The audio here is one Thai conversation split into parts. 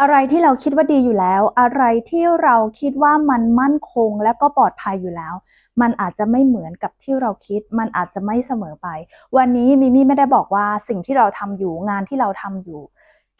อะไรที่เราคิดว่าดีอยู่แล้ว อะไรที่เราคิดว่ามันมั่นคงและก็ปลอดภัยอยู่แล้ว มันอาจจะไม่เหมือนกับที่เราคิด มันอาจจะไม่เสมอไป วันนี้มิมี่ไม่ได้บอกว่าสิ่งที่เราทำอยู่งานที่เราทำอยู่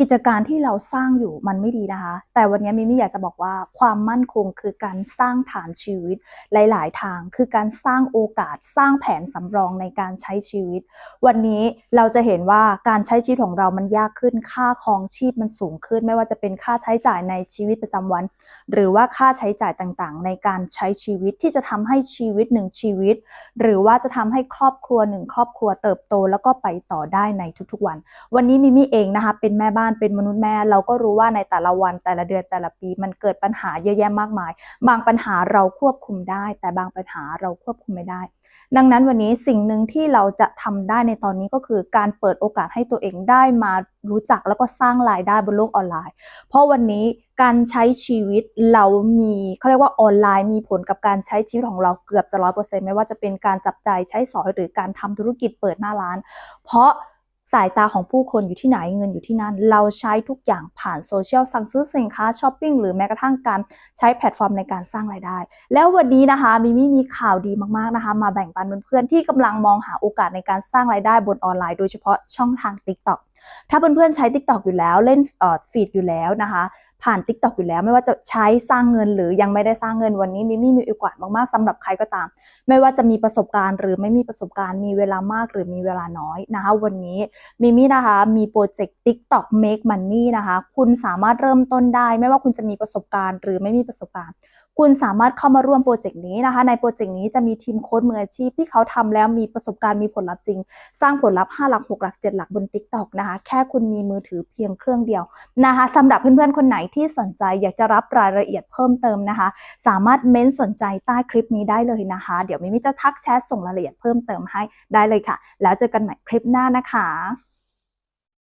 กิจการที่เราสร้างอยู่มันไม่ดีนะคะ แต่วันนี้มิมี่อยากจะบอกว่าความมั่นคงคือการสร้างฐานชีวิตหลาย ๆ ทาง คือการสร้างโอกาสสร้างแผนสำรองในการใช้ชีวิต วันนี้เราจะเห็นว่าการใช้ชีวิตของเรามันยากขึ้นค่าครองชีพมันสูงขึ้น ไม่ว่าจะเป็นค่าใช้จ่ายในชีวิตประจำวัน หรือว่าค่าใช้จ่ายต่าง ๆ ในการใช้ชีวิตที่จะทำให้ชีวิตหนึ่งชีวิต หรือว่าจะทำให้ครอบครัวหนึ่งครอบครัวเติบโตแล้วก็ไปต่อได้ในทุก ๆ วัน วันนี้มิมี่เองนะคะเป็นแม่บ้านเป็นมนุษย์แม่ เราก็รู้ว่าในแต่ละวันแต่ละเดือนแต่ละปี มันเกิดปัญหาเยอะแยะมากมาย บางปัญหาเราควบคุมได้ แต่บางปัญหาเราควบคุมไม่ได้ ดังนั้นวันนี้สิ่งหนึ่งที่เราจะทำได้ในตอนนี้ก็คือการเปิดโอกาสให้ตัวเองได้มารู้จักแล้วก็สร้างรายได้บนโลกออนไลน์ เพราะวันนี้การใช้ชีวิตเรามีเขาเรียกว่าออนไลน์มีผลกับการใช้ชีวิตของเราเกือบจะร้อยเปอร์เซ็นต์ไม่ว่าจะเป็นการจับใจใช้สอยหรือการทำธุรกิจเปิดหน้าร้าน เพราะ สายตาของผู้คนอยู่ที่ไหนเงินอยู่ที่นั่น เราใช้ทุกอย่างผ่านโซเชียลสั่งซื้อสินค้าช้อปปิ้งหรือแม้กระทั่งการใช้แพลตฟอร์มในการสร้างรายได้ แล้ววันนี้นะคะมิมี่มีข่าวดีมากๆนะคะ มาแบ่งปันเพื่อนๆที่กำลังมองหาโอกาสในการสร้างรายได้บนออนไลน์โดยเฉพาะช่องทาง TikTok ถ้าเพื่อนๆใช้ TikTok อยู่แล้วเล่นเออฟีดอยู่แล้วนะคะ ผ่าน TikTok อยู่แล้ว ไม่ว่าจะใช้สร้างเงิน หรือยังไม่ได้สร้างเงินวันนี้มิมี่มีโอกาสมากๆสำหรับใครก็ตาม ไม่ว่าจะมีประสบการณ์ หรือไม่มีประสบการณ์มีเวลามากหรือมีเวลาน้อยนะคะวันนี้มิมี่นะคะมีโปรเจกต์ TikTok Make Money นะคะคุณสามารถเริ่มต้นได้ ไม่ว่าคุณจะมีประสบการณ์ หรือไม่มีประสบการณ์คุณสามารถเข้ามาร่วมโปรเจกต์นี้นะคะ ในโปรเจกต์นี้จะมีทีมโค้ดมืออาชีพที่เขาทำแล้วมีประสบการณ์มีผลลัพธ์จริง สร้างผลลัพธ์ 5 หลัก 6 หลัก 7 หลักบน TikTok นะคะ แค่คุณมีมือถือเพียงเครื่องเดียวนะคะสำหรับเพื่อนๆ คนไหนที่สนใจอยากจะรับรายละเอียดเพิ่มเติมนะคะ สามารถเม้นสนใจใต้คลิปนี้ได้เลยนะคะ เดี๋ยวมิมิจะทักแชทส่งรายละเอียดเพิ่มเติมให้ได้เลยค่ะ แล้วเจอกันใหม่คลิปหน้านะคะ